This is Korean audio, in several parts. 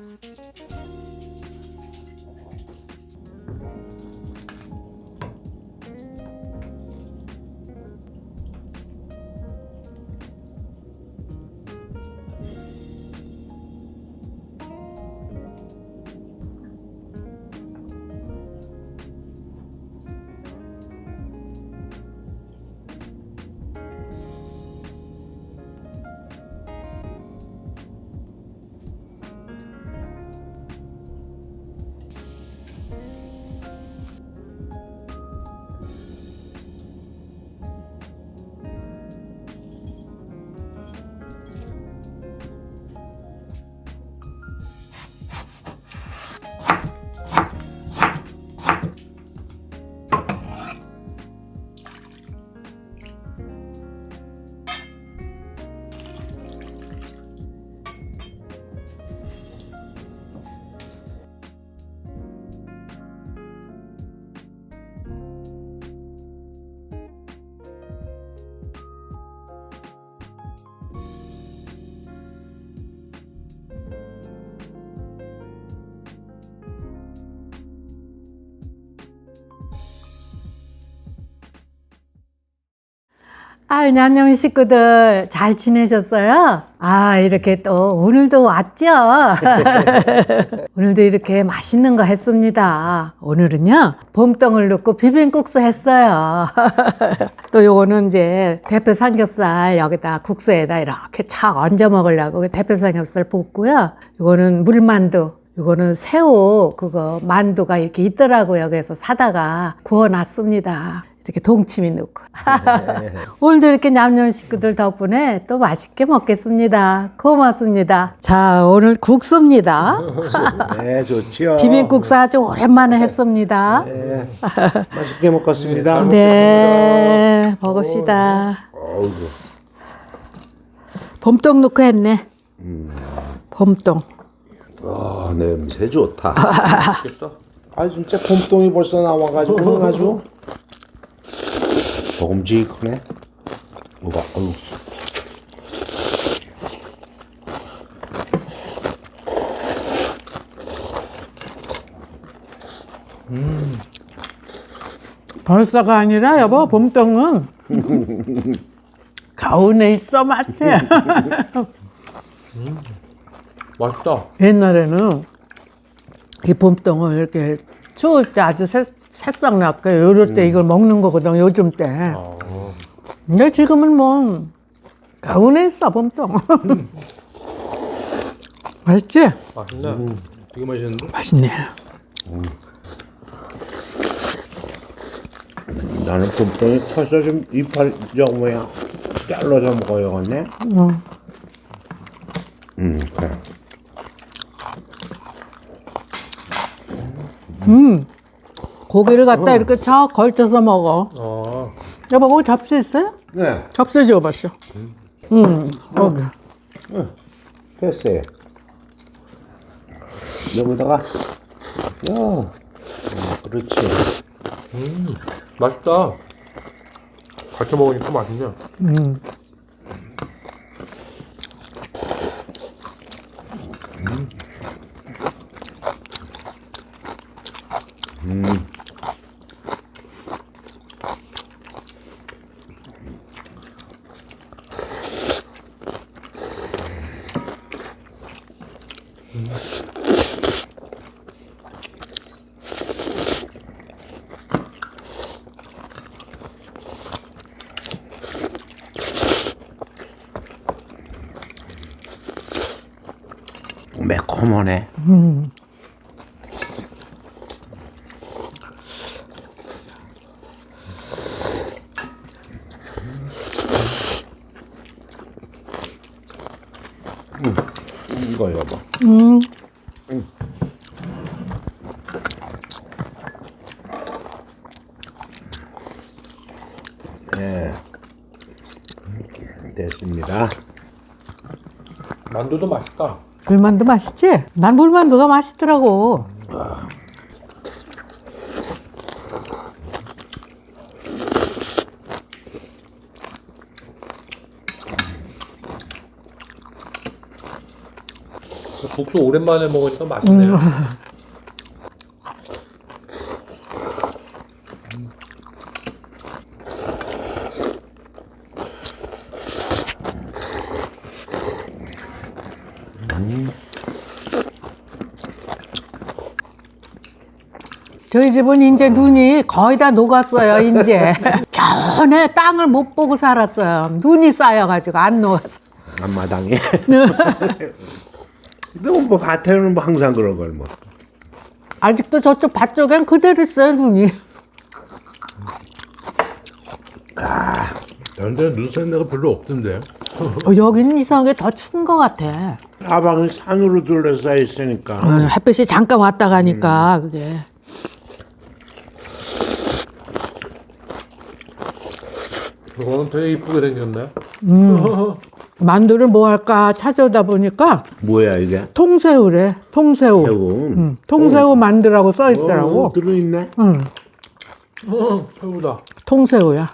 Thank you. 아, 냠냠이 식구들 잘 지내셨어요? 아, 이렇게 또 오늘도 왔죠? 오늘도 이렇게 맛있는 거 했습니다. 오늘은요, 봄동을 넣고 비빔국수 했어요. 또 요거는 이제 대패 삼겹살 여기다 국수에다 이렇게 착 얹어 먹으려고 대패 삼겹살 볶고요. 요거는 물만두. 이거는 새우 그거 만두가 이렇게 있더라고요. 그래서 사다가 구워놨습니다. 이렇게 동치미 넣고. 오늘도 이렇게 냠냠 식구들 덕분에 또 맛있게 먹겠습니다. 고맙습니다. 자, 오늘 국수입니다. 네, 좋지요. 비빔국수 아주 오랜만에 했습니다. 네, 맛있게 먹었습니다. 네, 먹읍시다. 어이구. 봄동 넣고 했네. 봄동. 아, 냄새 좋다. 맛있겠다. 아, 진짜 봄동이 벌써 나와가지고 아주 먹음직하네. 뭐가, 어우. 벌써가 아니라 여보 봄동은 가운에 있어 맛이. 맛있다. 옛날에는 이 봄동을 이렇게 추울 때 아주 새, 새싹 났고 이럴 때 이걸 먹는 거거든 요즘 때. 근데 지금은 뭐 가운에 있어 봄동. 맛있지? 맛있네. 되게 맛있는데? 맛있네. 나는 봄동이 커서 좀 이빨, 저 뭐야, 잘라서 먹어야겠네. 음, 그래. 고기를 갖다 이렇게 척 걸쳐서 먹어. 어. 여보 거기 접시 있어요? 네, 접시 줘봤어. 음, 거기. 됐어요. 여기다가, 야, 음, 그렇지. 맛있다. 같이 먹으니까 맛있네. 매 콤하네. 음, 이거 여보. 음. 네. 됐습니다. 만두도 맛있다. 물만두 맛있지? 난 물만두가 맛있더라고. 국수 오랜만에 먹으니까 맛있네요. 저희 집은 이제 눈이 거의 다 녹았어요, 이제. 겨우내 땅을 못 보고 살았어요. 눈이 쌓여가지고 안 녹았어. 앞마당에. 근데 뭐 밭에는 뭐 항상 그런 걸 뭐. 아직도 저쪽 밭 쪽엔 그대로 있어요, 눈이. 다른 데는 눈 쌓인 데가 별로 없던데. 어, 여기는 이상하게 더 추운 것 같아. 사방이 산으로 둘러싸여 있으니까. 어, 햇빛이 잠깐 왔다 가니까, 그게. 이거는 되게 이쁘게 생겼네. 만두를 뭐 할까 찾아오다 보니까 뭐야 이게? 통새우래, 통새우. 새우. 응, 통새우 만두라고 써 있더라고. 어, 들어있네. 응, 어, 새우다. 통새우야.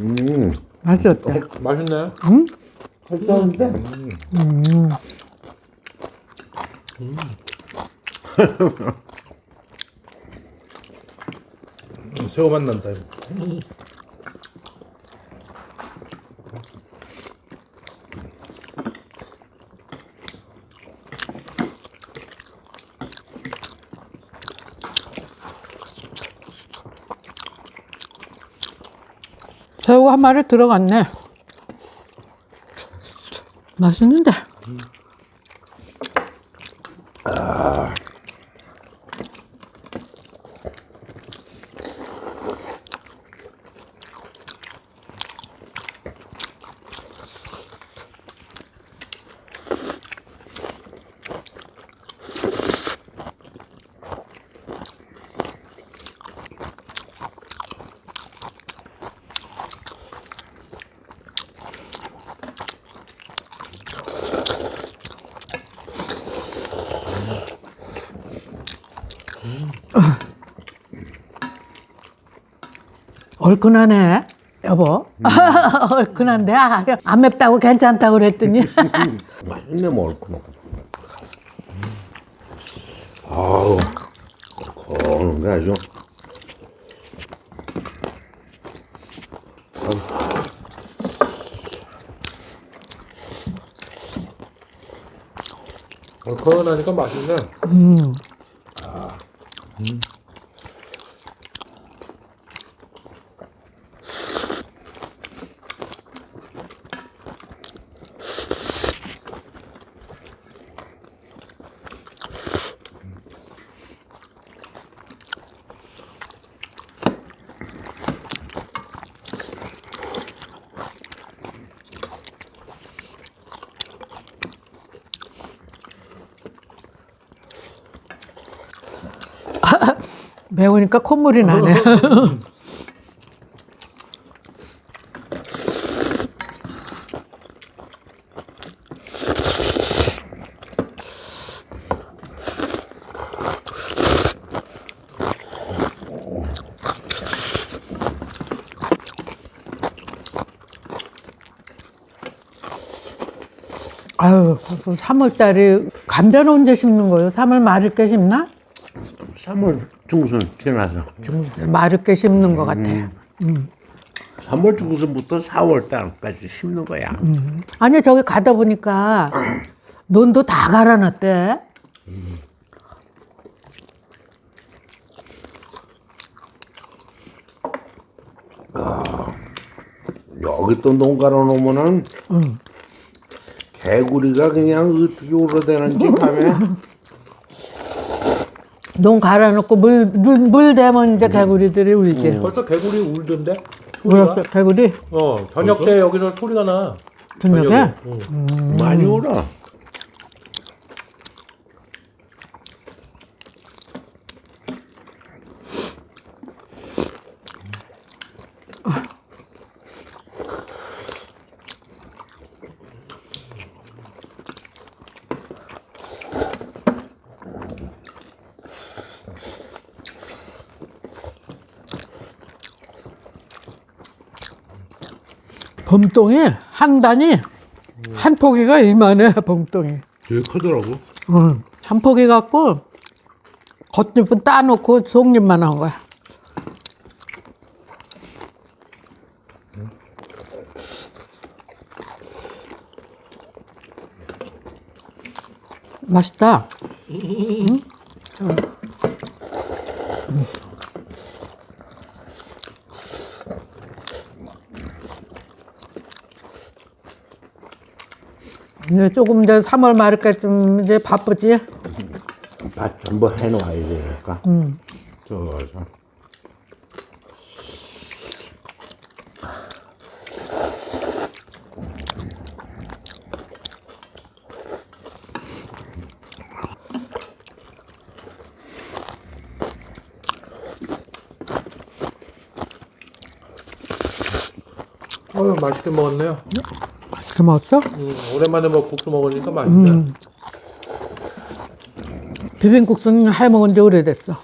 음. 맛이 어때? 맛있네. 괜찮은데? 새우 맛 난다. 이거. 새우가 한 마리 들어갔네. 맛있는데. 음. 얼큰하네, 여보. 얼큰한데, 아, 안 맵다고 괜찮다고 그랬더니. 맛있네 먹을 거. 아우, 거는 게 아주. 얼큰하니까 맛있네. 매우니까 콧물이 나네. 아유, 3월달에 감자는 언제 심는 거예요? 3월 말을 때 심나? 3월 중순 지나서. 마를 게 심는 것 같아. 3월 중순부터 4월 달까지 심는 거야. 아니 저기 가다 보니까 논도 다 갈아놨대. 여기 또 농가로 놓으면은 개구리가 그냥 어떻게 울어대는지 밤에 논 갈아놓고 물, 물, 물 대면 이제 개구리들이 울지. 벌써 개구리 울던데? 소리가? 울었어, 개구리? 어, 저녁 때 여기서 소리가 나. 저녁에? 응. 많이 울어. 범똥이 한 단이 한 포기가 이만해, 범똥이. 되게 크더라고. 응. 한 포기 갖고 겉잎은 따놓고 속잎만 한 거야. 맛있다. 이제 조금 이제 3월 말까지 이제 바쁘지. 밥 전부 해놓아야 되니까. 저어서 어유 맛있게 먹었네요. 맛있게 먹었어? 음, 오랜만에 뭐 국수 먹으니까 맛있네. 비빔국수는 해 먹은 지 오래됐어.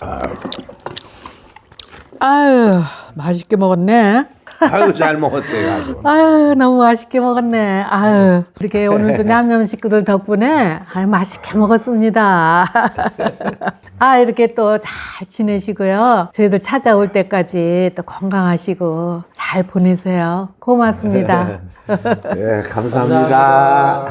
아, 아유, 맛있게 먹었네. 아유 잘 먹었어요 아주. 아유, 너무 맛있게 먹었네. 아유, 이렇게 오늘도 냠냠 식구들 덕분에 아유, 맛있게 먹었습니다. 아, 이렇게 또 잘 지내시고요. 저희들 찾아올 때까지 또 건강하시고 잘 보내세요. 고맙습니다. 예 감사합니다.